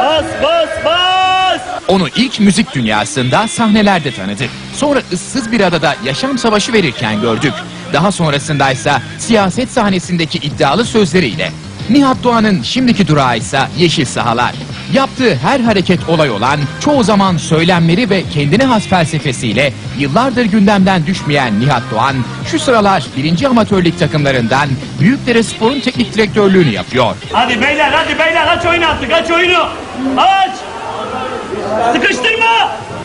Bas bas bas. Onu ilk müzik dünyasında sahnelerde tanıdık. Sonra ıssız bir adada yaşam savaşı verirken gördük. Daha sonrasındaysa siyaset sahnesindeki iddialı sözleriyle. Nihat Doğan'ın şimdiki durağı ise yeşil sahalar. Yaptığı her hareket olay olan, çoğu zaman söylemleri ve kendine has felsefesiyle yıllardır gündemden düşmeyen Nihat Doğan, şu sıralar birinci amatörlük takımlarından Büyükdere Spor'un teknik direktörlüğünü yapıyor. Hadi beyler hadi beyler aç oyunu artık aç oyunu. Aç. Sıkıştırma.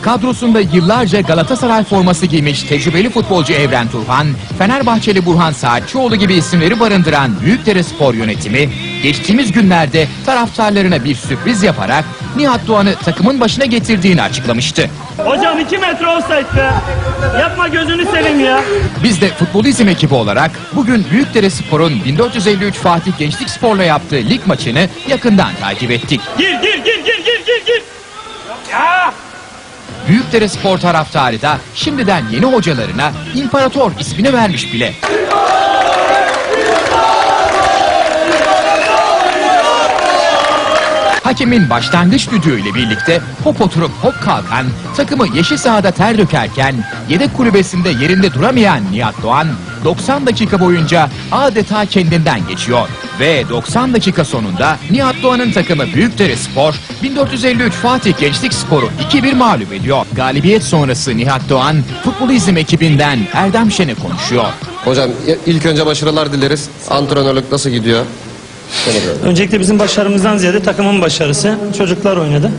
Kadrosunda yıllarca Galatasaray forması giymiş tecrübeli futbolcu Evren Turhan, Fenerbahçeli Burhan Saatçıoğlu gibi isimleri barındıran Büyükdere Spor yönetimi, geçtiğimiz günlerde taraftarlarına bir sürpriz yaparak Nihat Doğan'ı takımın başına getirdiğini açıklamıştı. Hocam 2 metre offside be. Yapma gözünü seveyim ya. Biz de futbolizm ekibi olarak bugün Büyükdere Spor'un 1453 Fatih Gençlik Spor'la yaptığı lig maçını yakından takip ettik. Gir gir gir gir gir. Ya. Büyükdere Spor taraftarı da şimdiden yeni hocalarına İmparator ismini vermiş bile. Hakemin başlangıç düdüğüyle birlikte hop oturup hop kalkan, takımı yeşil sahada ter dökerken yedek kulübesinde yerinde duramayan Nihat Doğan 90 dakika boyunca adeta kendinden geçiyor. Ve 90 dakika sonunda Nihat Doğan'ın takımı Büyükdere Spor 1453 Fatih Gençlik Spor'u 2-1 mağlup ediyor. Galibiyet sonrası Nihat Doğan futbolizm ekibinden Erdem Şen'e konuşuyor. Hocam ilk önce başarılar dileriz. Antrenörlük nasıl gidiyor? Öncelikle bizim başarımızdan ziyade takımın başarısı. Çocuklar oynadı.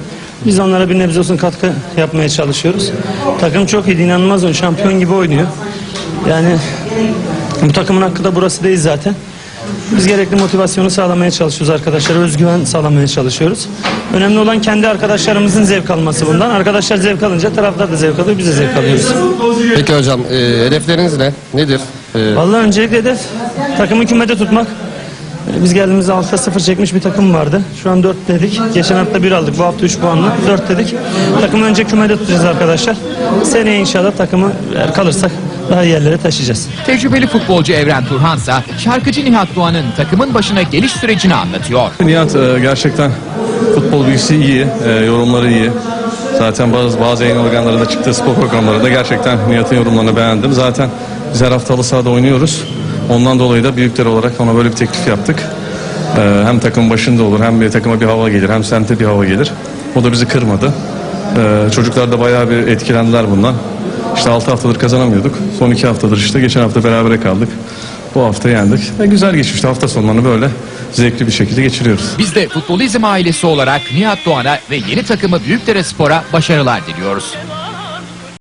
Biz onlara bir nebze olsun katkı yapmaya çalışıyoruz. Takım çok iyi, inanılmaz oyun. Şampiyon gibi oynuyor. Yani bu takımın hakkı da burası değil zaten. Biz gerekli motivasyonu sağlamaya çalışıyoruz arkadaşlara. Özgüven sağlamaya çalışıyoruz. Önemli olan kendi arkadaşlarımızın zevk alması bundan. Arkadaşlar zevk alınca taraftar da zevk alıyor, biz de zevk alıyoruz. Peki hocam e, hedefleriniz ne? Nedir? E, Vallahi öncelikle hedef takımı kümede tutmak. Biz geldiğimizde 6'da 0 çekmiş bir takım vardı. Şu an 4 dedik. Geçen hafta 1 aldık. Bu hafta 3 puanla 4 dedik. Takımı önce kümede tutacağız arkadaşlar. Seneye inşallah takımı eğer kalırsak daha yerlere taşıyacağız. Tecrübeli futbolcu Evren Turhansa şarkıcı Nihat Doğan'ın takımın başına geliş sürecini anlatıyor. Nihat e, gerçekten futbol bilgisi iyi, e, yorumları iyi. Zaten bazı bazı yayın organlarında çıktığı spor programlarında gerçekten Nihat'ın yorumlarını beğendim. Zaten biz her hafta halı sahada oynuyoruz. Ondan dolayı da büyükler olarak ona böyle bir teklif yaptık. E, hem takım başında olur hem bir takıma bir hava gelir hem semte bir hava gelir. O da bizi kırmadı. E, çocuklar da bayağı bir etkilendiler bundan. İşte 6 haftadır kazanamıyorduk. Son 2 haftadır işte geçen hafta berabere kaldık. Bu hafta yendik. E, güzel geçmişti hafta sonlarını böyle zevkli bir şekilde geçiriyoruz. Biz de futbolizm ailesi olarak Nihat Doğan'a ve yeni takımı Büyükdere Spor'a başarılar diliyoruz.